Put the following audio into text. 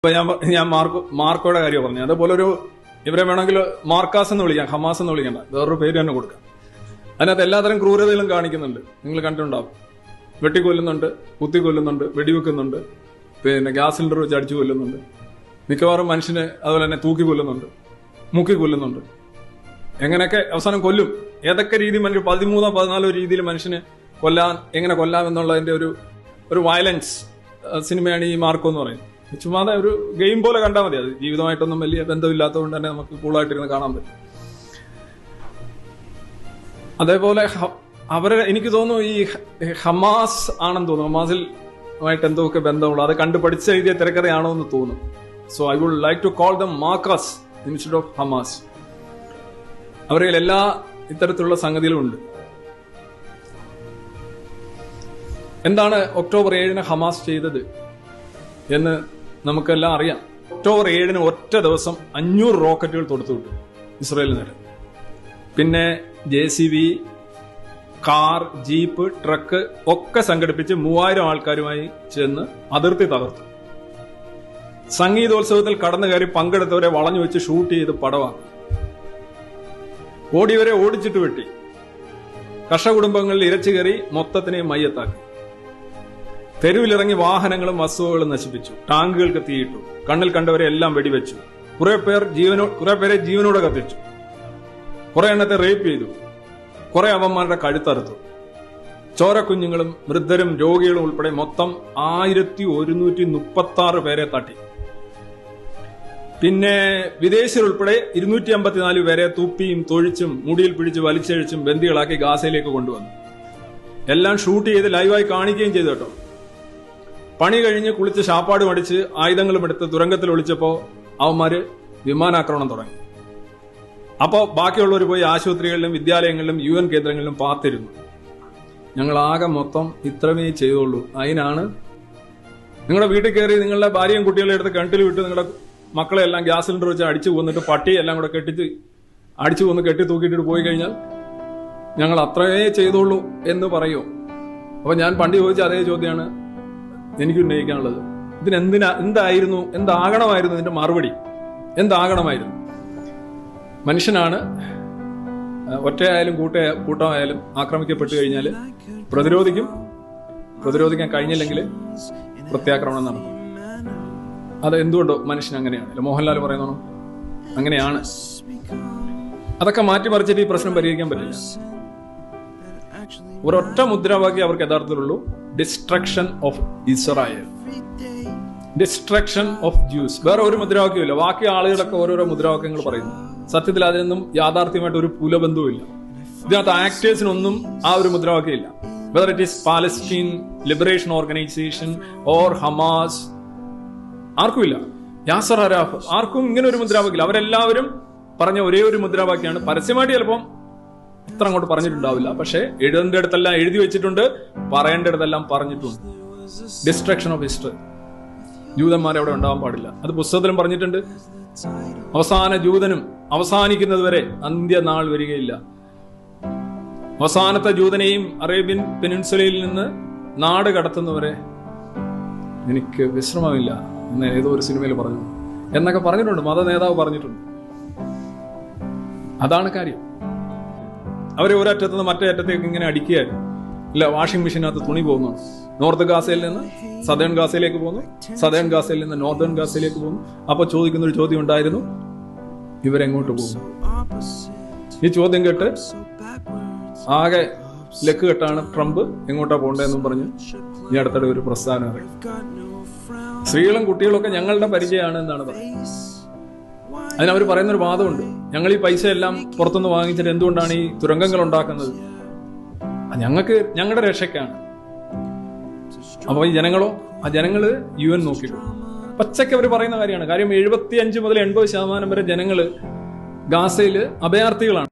ഇപ്പൊ ഞാൻ ഞാൻ മാർക്കോ മാർക്കോയുടെ കാര്യം പറഞ്ഞു അതേപോലെ ഒരു ഇവരെ വേണമെങ്കിൽ മാർക്കാസ് എന്ന് വിളിക്കാം ഹമാസ് എന്ന് വിളിക്കണ്ട വേറൊരു പേര് തന്നെ കൊടുക്കാം. അതിനകത്ത് എല്ലാത്തരം ക്രൂരതകളും കാണിക്കുന്നുണ്ട്. നിങ്ങൾ കണ്ടിട്ടുണ്ടാവും. വെട്ടിക്കൊല്ലുന്നുണ്ട് കുത്തിക്കൊല്ലുന്നുണ്ട് വെടിവെക്കുന്നുണ്ട്. പിന്നെ ഗ്യാസ് സിലിണ്ടർ വെച്ച് അടിച്ചു കൊല്ലുന്നുണ്ട്. മിക്കവാറും മനുഷ്യന് അതുപോലെ തന്നെ തൂക്കി കൊല്ലുന്നുണ്ട് മുക്കി കൊല്ലുന്നുണ്ട്. എങ്ങനെയൊക്കെ അവസാനം കൊല്ലും? ഏതൊക്കെ രീതി മനുഷ്യർ പതിമൂന്നോ പതിനാലോ രീതിയിൽ മനുഷ്യന് കൊല്ലാൻ എങ്ങനെ കൊല്ലാം എന്നുള്ളതിന്റെ ഒരു ഒരു വയലൻസ് സിനിമയാണ് ഈ മാർക്കോ എന്ന് പറയുന്നത്. ചുമ്മാതെ ഒരു ഗെയിം പോലെ കണ്ടാൽ മതി. അത് ജീവിതമായിട്ടൊന്നും വലിയ ബന്ധമില്ലാത്തതുകൊണ്ട് തന്നെ നമുക്ക് കൂളായിട്ടിരുന്ന് കാണാൻ പറ്റും. അതേപോലെ അവരെ എനിക്ക് തോന്നുന്നു ഈ ഹമാസ് ആണെന്ന് തോന്നുന്നു. ഹമാസിൽ ആയിട്ട് എന്തൊക്കെ ബന്ധമുള്ളൂ അത് കണ്ടു പഠിച്ച എഴുതിയ തിരക്കഥയാണോ എന്ന് തോന്നുന്നു. So I would like to call the മാക്കാസ് institute of Hamas അവരിൽ എല്ലാ ഇത്തരത്തിലുള്ള സംഗതികളും ഉണ്ട്. എന്താണ് ഒക്ടോബർ ഏഴിന് ഹമാസ് ചെയ്തത് എന്ന് നമുക്കെല്ലാം അറിയാം. ഒക്ടോബർ ഏഴിന് ഒറ്റ ദിവസം അഞ്ഞൂറ് റോക്കറ്റുകൾ തൊടുത്തു വിട്ടു ഇസ്രായേലിൽ നേരെ പിന്നെ J C B car jeep truck ഒക്കെ സംഘടിപ്പിച്ച് മൂവായിരം ആൾക്കാരുമായി ചെന്ന് അതിർത്തി തകർത്തു. സംഗീതോത്സവത്തിൽ കടന്നു കയറി പങ്കെടുത്തവരെ വളഞ്ഞു വെച്ച് ഷൂട്ട് ചെയ്ത് പടവാക്കി ഓടിയവരെ ഓടിച്ചിട്ട് വെട്ടി. കർഷക കുടുംബങ്ങളിൽ ഇരച്ചു കയറി മൊത്തത്തിനെ മയ്യത്താക്കി. തെരുവിലിറങ്ങി വാഹനങ്ങളും വസ്തുവകളും നശിപ്പിച്ചു. ടാങ്കുകൾക്ക് തീയിട്ടു. കണ്ണിൽ കണ്ടവരെ എല്ലാം വെടിവെച്ചു. കുറെ പേർ ജീവനോ കുറെ പേരെ ജീവനോടെ കത്തിച്ചു. കുറെ എണ്ണത്തെ റേപ്പ് ചെയ്തു. കുറെ അവന്മാരുടെ കഴുത്തറുത്തു. ചോരക്കുഞ്ഞുങ്ങളും വൃദ്ധരും രോഗികളും ഉൾപ്പെടെ മൊത്തം ആയിരത്തി ഒരുന്നൂറ്റി മുപ്പത്തി ആറ് പേരെ തട്ടി. പിന്നെ വിദേശികളുൾപ്പെടെ ഇരുന്നൂറ്റി അമ്പത്തിനാല് പേരെ തുപ്പിയും തൊഴിച്ചും മുടിയിൽ പിടിച്ച് വലിച്ചഴിച്ചും ബന്ദികളാക്കി ഗാസയിലേക്ക് കൊണ്ടുവന്നു. എല്ലാം ഷൂട്ട് ചെയ്ത് ലൈവായി കാണിക്കുകയും ചെയ്തു കേട്ടോ. പണി കഴിഞ്ഞ് കുളിച്ച് ശാപ്പാട് മടിച്ച് ആയുധങ്ങളും എടുത്ത് തുരങ്കത്തിൽ ഒളിച്ചപ്പോ അവന്മാര് വിമാനാക്രമണം തുടങ്ങി. അപ്പോ ബാക്കിയുള്ളവർ പോയി ആശുപത്രികളിലും വിദ്യാലയങ്ങളിലും യു എൻ കേന്ദ്രങ്ങളിലും പാത്തിരുന്നു. ഞങ്ങൾ ആകെ മൊത്തം ഇത്രമേ ചെയ്തുള്ളൂ. അതിനാണ് നിങ്ങളുടെ വീട്ടിൽ കയറി നിങ്ങളുടെ ഭാര്യയും കുട്ടികളെ എടുത്ത് കിണറ്റിൽ വിട്ട് നിങ്ങളുടെ മക്കളെ എല്ലാം ഗ്യാസ് സിലിണ്ടർ വെച്ച് അടിച്ചു കൊന്നിട്ട് പട്ടി എല്ലാം കൂടെ കെട്ടിച്ച് അടിച്ചു കൊന്ന് കെട്ടി തൂക്കിയിട്ട് പോയി കഴിഞ്ഞാൽ ഞങ്ങൾ അത്രയേ ചെയ്തുള്ളൂ എന്ന് പറയൂ. അപ്പൊ ഞാൻ പണ്ട് ചോദിച്ച അതേ ചോദ്യമാണ് എനിക്ക് ഉന്നയിക്കാനുള്ളത് ഇതിനെന്തിനാ എന്തായിരുന്നു എന്താകണമായിരുന്നു ഇതിന്റെ മറുപടി? എന്താകണമായിരുന്നു? മനുഷ്യനാണ് ഒറ്റയായാലും കൂട്ട കൂട്ടമായാലും ആക്രമിക്കപ്പെട്ടു കഴിഞ്ഞാൽ പ്രതിരോധിക്കും. പ്രതിരോധിക്കാൻ കഴിഞ്ഞില്ലെങ്കിൽ പ്രത്യാക്രമണം നടത്തും. അത് എന്തുകൊണ്ടോ മനുഷ്യൻ അങ്ങനെയാണ് മോഹൻലാൽ പറയുന്നു അങ്ങനെയാണ്. അതൊക്കെ മാറ്റിമറിച്ചിട്ട് ഈ പ്രശ്നം പരിഹരിക്കാൻ പറ്റില്ല. ഒരൊറ്റ മുദ്രാവാക്യം അവർക്ക് യഥാർത്ഥത്തിലുള്ളൂ. Destruction of Israel destruction of Jews വേറെ ഒരു മുദ്രാവാക്യമില്ല ബാക്കി ആളുകളൊക്കെ ഓരോരോ മുദ്രാവാക്യങ്ങൾ പറയുന്നു. സത്യത്തിൽ അതിനൊന്നും യാഥാർത്ഥ്യമായിട്ട് ഒരു പുലബന്ധവുമില്ല. ഇതിനകത്ത് ആക്ടേഴ്സിനൊന്നും ആ ഒരു മുദ്രാവാക്യമില്ല. Whether it is Palestine Liberation Organisation or Hamas ആർക്കുമില്ല. Yasser Arafat ആർക്കും ഇങ്ങനെ ഒരു മുദ്രാവാക്യമില്ല. അവരെല്ലാവരും പറഞ്ഞ ഒരേ ഒരു മുദ്രാവാക്യമാണ്. പരസ്യമായിട്ട് ചിലപ്പം ഇത്ര അങ്ങോട്ട് പറഞ്ഞിട്ടുണ്ടാവില്ല. പക്ഷെ എഴുതേണ്ട അടുത്തെല്ലാം എഴുതി വെച്ചിട്ടുണ്ട്. പറയേണ്ട അടുത്തെല്ലാം പറഞ്ഞിട്ടുണ്ട്. ഡിസ്ട്രക്ഷൻ ഓഫ് ഹിസ്റ്ററി ജൂതന്മാർ അവിടെ ഉണ്ടാവാൻ പാടില്ല. അത് പുസ്തകത്തിലും പറഞ്ഞിട്ടുണ്ട്. അവസാന ജൂതനും അവസാനിക്കുന്നത് വരെ അന്ത്യനാൾ വരികയില്ല. അവസാനത്തെ ജൂതനെയും അറേബ്യൻ പെനിൻസുലയിൽ നിന്ന് നാട് കടത്തുന്നവരെ എനിക്ക് വിശ്രമമില്ല എന്ന് ഏതോ ഒരു സിനിമയിൽ പറഞ്ഞു. എന്നൊക്കെ പറഞ്ഞിട്ടുണ്ട്. മത നേതാവ് പറഞ്ഞിട്ടുണ്ട്. അതാണ് കാര്യം. അവരെ ഒരറ്റത്ത് നിന്ന് മറ്റേ അറ്റത്തേക്ക് ഇങ്ങനെ അടിക്കുകയായിരുന്നു ഇല്ല വാഷിംഗ് മെഷീനകത്ത് തുണി പോകുന്നു. നോർത്ത് ഗാസയിൽ നിന്ന് സദേൺ ഗാസയിലേക്ക് പോകുന്നു. സദേൺ ഗാസയിൽ നിന്ന് നോർത്തേൺ ഗാസയിലേക്ക് പോകുന്നു. അപ്പൊ ചോദിക്കുന്ന ഒരു ചോദ്യം ഉണ്ടായിരുന്നു. ഇവരെങ്ങോട്ട് പോകുന്നു? ഈ ചോദ്യം കേട്ട് ആകെ ലക്ക് കെട്ടാണ് ട്രംപ് എങ്ങോട്ടാ പോകേണ്ടതെന്നും പറഞ്ഞു ഈ അടുത്തിടെ ഒരു പ്രസ്ഥാനം അറിയും സ്ത്രീകളും കുട്ടികളൊക്കെ ഞങ്ങളുടെ പരിചയമാണ് എന്നാണ് പറയുന്നത്. അതിനവർ പറയുന്ന ഒരു വാദമുണ്ട്. ഞങ്ങൾ ഈ പൈസ എല്ലാം പുറത്തുനിന്ന് വാങ്ങിച്ചിട്ട് എന്തുകൊണ്ടാണ് ഈ തുരങ്കങ്ങൾ ഉണ്ടാക്കുന്നത്? ഞങ്ങൾക്ക് ഞങ്ങളുടെ രക്ഷയ്ക്കാണ്. അപ്പൊ ഈ ജനങ്ങളോ ആ ജനങ്ങൾ യു എൻ നോക്കിയിട്ടു പച്ചക്ക് അവർ പറയുന്ന കാര്യമാണ്. കാര്യം എഴുപത്തി അഞ്ച് മുതൽ എൺപത് ശതമാനം വരെ ജനങ്ങൾ ഗാസയിൽ അഭയാർത്ഥികളാണ്.